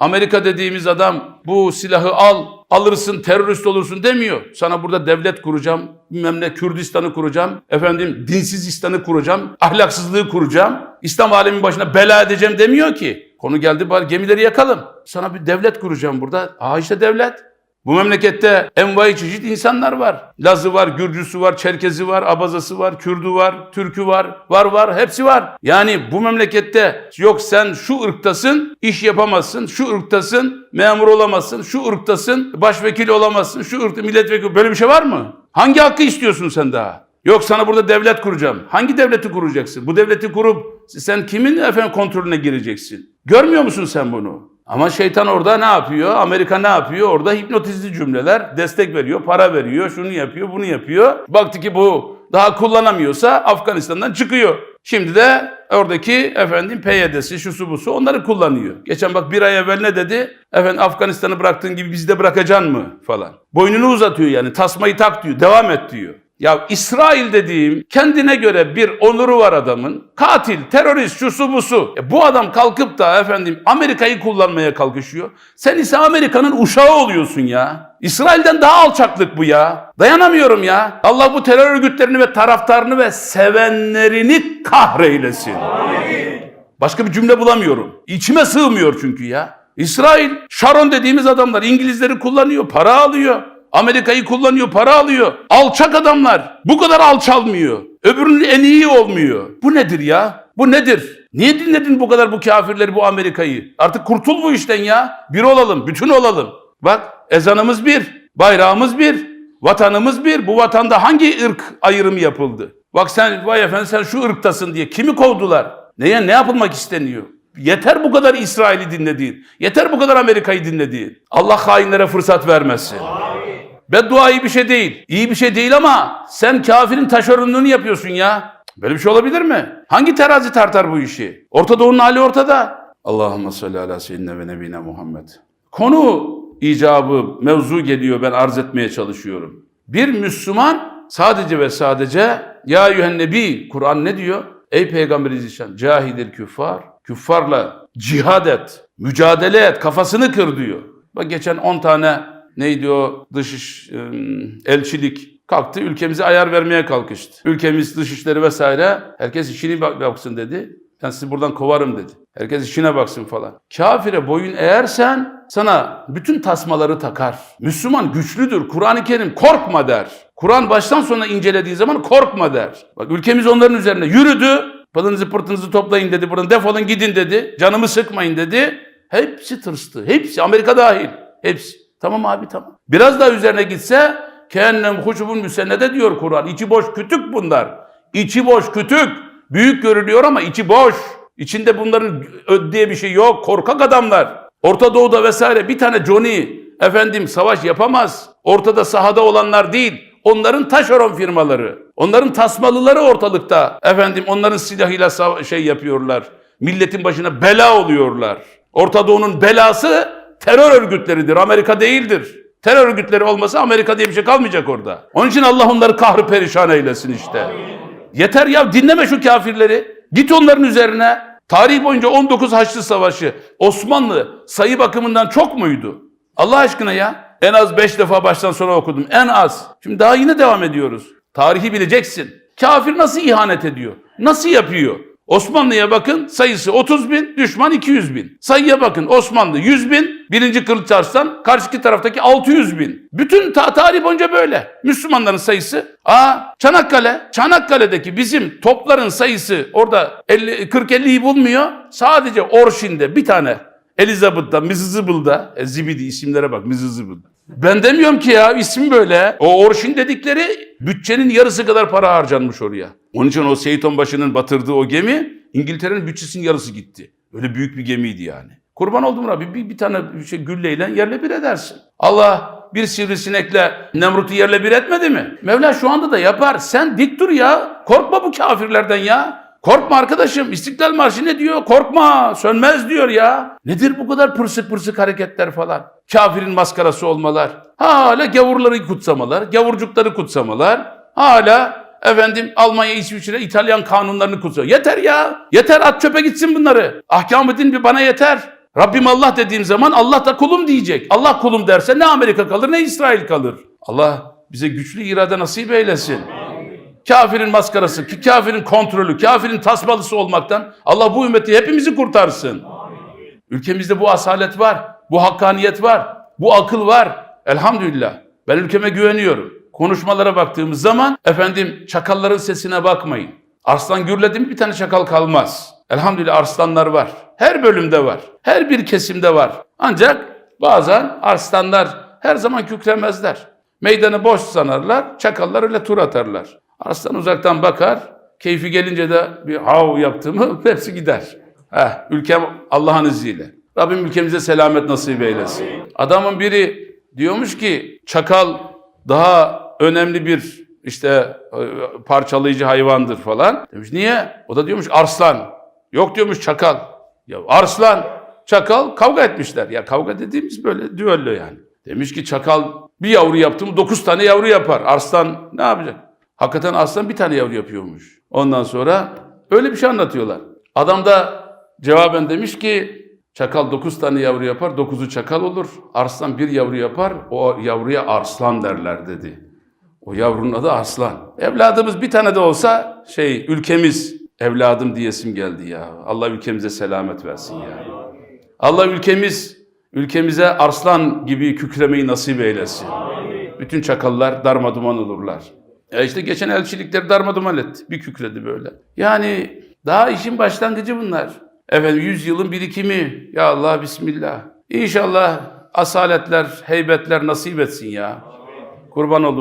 Amerika dediğimiz adam bu silahı al, alırsın terörist olursun demiyor. Sana burada devlet kuracağım, bilmem ne Kürdistan'ı kuracağım, efendim dinsizistan'ı kuracağım, ahlaksızlığı kuracağım, İslam alemin başına bela edeceğim demiyor ki. Konu geldi bari gemileri yakalım. Sana bir devlet kuracağım burada. Aa işte devlet. Bu memlekette envai çeşit insanlar var. Lazı var, Gürcüsü var, Çerkezi var, Abazası var, Kürdü var, Türkü var, var var, hepsi var. Yani bu memlekette yok sen şu ırktasın, iş yapamazsın, şu ırktasın, memur olamazsın, şu ırktasın, başvekil olamazsın, şu ırkta milletvekili. Böyle bir şey var mı? Hangi hakkı istiyorsun sen daha? Yok sana burada devlet kuracağım. Hangi devleti kuracaksın? Bu devleti kurup sen kimin efendim kontrolüne gireceksin? Görmüyor musun sen bunu? Ama şeytan orada ne yapıyor? Amerika ne yapıyor? Orada hipnotizli cümleler destek veriyor, para veriyor, şunu yapıyor, bunu yapıyor. Baktı ki bu daha kullanamıyorsa Afganistan'dan çıkıyor. Şimdi de oradaki efendim PYD'si, şusu busu onları kullanıyor. Geçen bak bir ay evvel ne dedi? Efendim Afganistan'ı bıraktığın gibi bizi de bırakacaksın mı falan. Boynunu uzatıyor yani tasmayı tak diyor, devam et diyor. Ya İsrail dediğim kendine göre bir onuru var adamın. Katil, terörist, şusu busu. E bu adam kalkıp da efendim Amerika'yı kullanmaya kalkışıyor. Sen ise Amerika'nın uşağı oluyorsun ya. İsrail'den daha alçaklık bu ya. Dayanamıyorum ya. Allah bu terör örgütlerini ve taraftarını ve sevenlerini kahreylesin. Başka bir cümle bulamıyorum. İçime sığmıyor çünkü ya. İsrail, Sharon dediğimiz adamlar İngilizleri kullanıyor, para alıyor. Amerika'yı kullanıyor, para alıyor. Alçak adamlar. Bu kadar alçalmıyor. Öbürünün en iyi olmuyor. Bu nedir ya? Bu nedir? Niye dinledin bu kadar bu kafirleri, bu Amerika'yı? Artık kurtul bu işten ya. Bir olalım, bütün olalım. Bak ezanımız bir, bayrağımız bir, vatanımız bir. Bu vatanda hangi ırk ayrımı yapıldı? Bak sen vay efendim sen şu ırktasın diye kimi kovdular? Neye ne yapılmak isteniyor? Yeter bu kadar İsrail'i dinlediğin. Yeter bu kadar Amerika'yı dinlediğin. Allah hainlere fırsat vermesin. Beddua iyi bir şey değil. İyi bir şey değil ama sen kafirin taşeronluğunu yapıyorsun ya. Böyle bir şey olabilir mi? Hangi terazi tartar bu işi? Orta Doğu'nun hali ortada. Allahümme salli ala seyyidine ve nebine Muhammed. Konu icabı, mevzu geliyor ben arz etmeye çalışıyorum. Bir Müslüman sadece ve sadece ya eyyühen nebi Kur'an ne diyor? Ey Peygamber zişan cahidil küffar küffarla cihad et, mücadele et, kafasını kır diyor. Bak geçen 10 tane neydi o dış ım, elçilik kalktı ülkemize ayar vermeye kalkıştı. Ülkemiz dışişleri vesaire herkes işini bak- baksın dedi. Ben sizi buradan kovarım dedi. Herkes işine baksın falan. Kafire boyun eğersen sana bütün tasmaları takar. Müslüman güçlüdür. Kur'an-ı Kerim korkma der. Kur'an baştan sona incelediği zaman korkma der. Bak ülkemiz onların üzerine yürüdü. Pılınızı pırtınızı toplayın dedi. Buradan defolun gidin dedi. Canımı sıkmayın dedi. Hepsi tırstı. Hepsi Amerika dahil. Hepsi. Tamam abi tamam. Biraz daha üzerine gitse kennem huşubun müsennede diyor Kur'an. İçi boş kütük bunlar. İçi boş kütük. Büyük görünüyor ama içi boş. İçinde bunların ö- diye bir şey yok. Korkak adamlar. Orta Doğu'da vesaire bir tane Johnny efendim savaş yapamaz. Ortada sahada olanlar değil. Onların taşeron firmaları. Onların tasmalıları ortalıkta. Efendim onların silahıyla şey yapıyorlar. Milletin başına bela oluyorlar. Orta Doğu'nun belası terör örgütleridir. Amerika değildir. Terör örgütleri olmasa Amerika diye bir şey kalmayacak orada. Onun için Allah onları kahrı perişan eylesin işte. Yeter ya dinleme şu kafirleri. Git onların üzerine. Tarih boyunca 19 Haçlı Savaşı Osmanlı sayı bakımından çok muydu? Allah aşkına ya. En az 5 defa baştan sona okudum. En az. Şimdi daha yine devam ediyoruz. Tarihi bileceksin. Kafir nasıl ihanet ediyor? Nasıl yapıyor? Osmanlı'ya bakın sayısı 30 bin, düşman 200 bin. Sayıya bakın Osmanlı 100 bin, birinci Kılıç Arslan, karşıki taraftaki 600 bin. Bütün ta tarih boyunca böyle. Müslümanların sayısı. Aa Çanakkale, Çanakkale'deki bizim topların sayısı orada 50 40-50'yi bulmuyor. Sadece Orşin'de bir tane Elizabeth'da, Mississippi'da, e, Zibidi isimlere bak Mississippi'da. Ben demiyorum ki ya isim böyle. O Orşin dedikleri bütçenin yarısı kadar para harcanmış oraya. Onun için o Seyit Onbaşı'nın batırdığı o gemi İngiltere'nin bütçesinin yarısı gitti. Öyle büyük bir gemiydi yani. Kurban oldum Rabbi bir, bir tane bir şey gülleyle yerle bir edersin. Allah bir sivrisinekle Nemrut'u yerle bir etmedi mi? Mevla şu anda da yapar. Sen dik dur ya. Korkma bu kafirlerden ya. Korkma arkadaşım. İstiklal Marşı ne diyor? Korkma. Sönmez diyor ya. Nedir bu kadar pırsık pırsık hareketler falan? Kafirin maskarası olmalar. Hala gavurları kutsamalar. Gavurcukları kutsamalar. Hala efendim Almanya, İsviçre, İtalyan kanunlarını kutsuyor. Yeter ya. Yeter at çöpe gitsin bunları. Ahkamı din bir bana yeter. Rabbim Allah dediğim zaman Allah da kulum diyecek. Allah kulum derse ne Amerika kalır ne İsrail kalır. Allah bize güçlü irade nasip eylesin. Kafirin maskarası, kafirin kontrolü, kafirin tasmalısı olmaktan Allah bu ümmeti hepimizi kurtarsın. Ülkemizde bu asalet var, bu hakkaniyet var, bu akıl var. Elhamdülillah. Ben ülkeme güveniyorum. Konuşmalara baktığımız zaman efendim çakalların sesine bakmayın. Arslan gürledi mi bir tane çakal kalmaz. Elhamdülillah arslanlar var. Her bölümde var. Her bir kesimde var. Ancak bazen arslanlar her zaman kükremezler. Meydanı boş sanarlar, çakallar öyle tur atarlar. Arslan uzaktan bakar, keyfi gelince de bir hav yaptı mı hepsi gider. Heh, ülkem Allah'ın izniyle. Rabbim ülkemize selamet nasip eylesin. Adamın biri diyormuş ki çakal daha önemli bir işte e, parçalayıcı hayvandır falan. Demiş niye? O da diyormuş arslan. Yok diyormuş çakal. Ya arslan, çakal kavga etmişler. Ya kavga dediğimiz böyle düello yani. Demiş ki çakal bir yavru yaptı mı dokuz tane yavru yapar. Arslan ne yapacak? Hakikaten aslan bir tane yavru yapıyormuş. Ondan sonra öyle bir şey anlatıyorlar. Adam da cevaben demiş ki çakal dokuz tane yavru yapar, dokuzu çakal olur. Arslan bir yavru yapar, o yavruya arslan derler dedi. O yavrunun adı Arslan. Evladımız bir tane de olsa şey ülkemiz evladım diyesim geldi ya. Allah ülkemize selamet versin ya. Allah ülkemiz ülkemize arslan gibi kükremeyi nasip eylesin. Bütün çakallar darmaduman olurlar. E işte geçen elçilikleri darmaduman etti. Bir kükredi böyle. Yani daha işin başlangıcı bunlar. Efendim yüz yılın birikimi. Ya Allah bismillah. İnşallah asaletler, heybetler nasip etsin ya. Kurban olun.